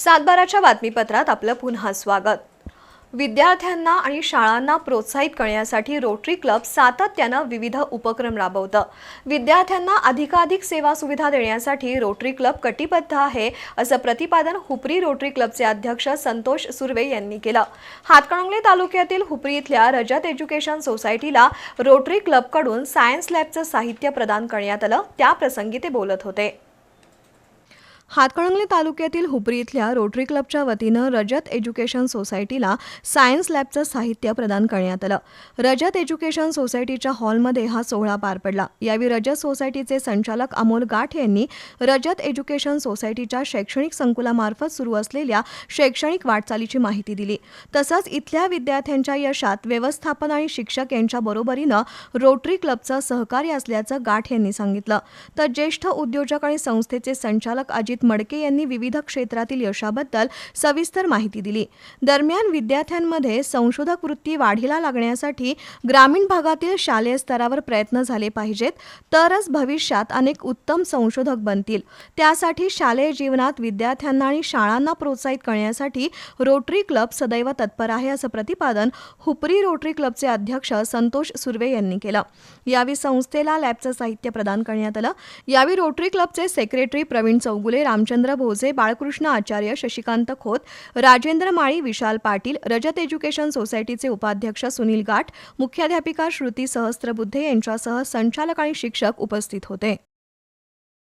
सातबाराच्या बातमीपत्रात आपलं पुन्हा स्वागत. विद्यार्थ्यांना आणि शाळांना प्रोत्साहित करण्यासाठी रोटरी क्लब सातत्यानं विविध उपक्रम राबवतं. विद्यार्थ्यांना अधिकाधिक सेवा सुविधा देण्यासाठी रोटरी क्लब कटिबद्ध आहे असं प्रतिपादन हुपरी रोटरी क्लबचे अध्यक्ष संतोष सुर्वे यांनी केलं. हातकणंगले तालुक्यातील हुपरी इथल्या रजत एज्युकेशन सोसायटीला रोटरी क्लबकडून सायन्स लॅबचं साहित्य प्रदान करण्यात आलं. त्याप्रसंगी ते बोलत होते. हातकणंगले तालुक्यातील हुपरी इथल्या रोटरी क्लबच्या वतीनं रजत एज्युकेशन सोसायटीला सायन्स लॅबचं साहित्य प्रदान करण्यात आलं. रजत एज्युकेशन सोसायटीच्या हॉलमध्ये हा सोहळा पार पडला. यावेळी रजत सोसायटीचे संचालक अमोल गाठ यांनी रजत एज्युकेशन सोसायटीच्या शैक्षणिक संकुलामार्फत सुरू असलेल्या शैक्षणिक वाटचालीची माहिती दिली. तसंच इथल्या विद्यार्थ्यांच्या यशात व्यवस्थापन आणि शिक्षक यांच्या बरोबरीनं रोटरी क्लबचं सहकार्य असल्याचं गाठ यांनी सांगितलं. तर ज्येष्ठ उद्योजक आणि संस्थेचे संचालक अजित मडके यांनी विविध क्षेत्रातील यशाबद्दल सविस्तर माहिती दिली. दरम्यान विद्यार्थ्यांमध्ये संशोधक वृत्ती वाढीला लागण्यासाठी ग्रामीण भागातील शालेय स्तरावर प्रयत्न झाले पाहिजेत तरच भविष्यात अनेक उत्तम संशोधक बनतील. त्यासाठी शालेय जीवनात विद्यार्थ्यांना आणि शाळांना प्रोत्साहित करण्यासाठी रोटरी क्लब सदैव तत्पर आहे असं प्रतिपादन हुपरी रोटरी क्लबचे अध्यक्ष संतोष सुर्वे यांनी केलं. यावेळी संस्थेला लॅबचं साहित्य प्रदान करण्यात आलं. यावेळी रोटरी क्लबचे सेक्रेटरी प्रवीण चौगुले रामचंद्र भोजे बाळकृष्ण आचार्य शशिकांत खोत राजेंद्र माळी विशाल पाटील रजत एज्युकेशन सोसायटीचे उपाध्यक्ष सुनील गाठ मुख्याध्यापिका श्रुती सहस्त्रबुद्धे यांच्यासह संचालक आणि शिक्षक उपस्थित होते.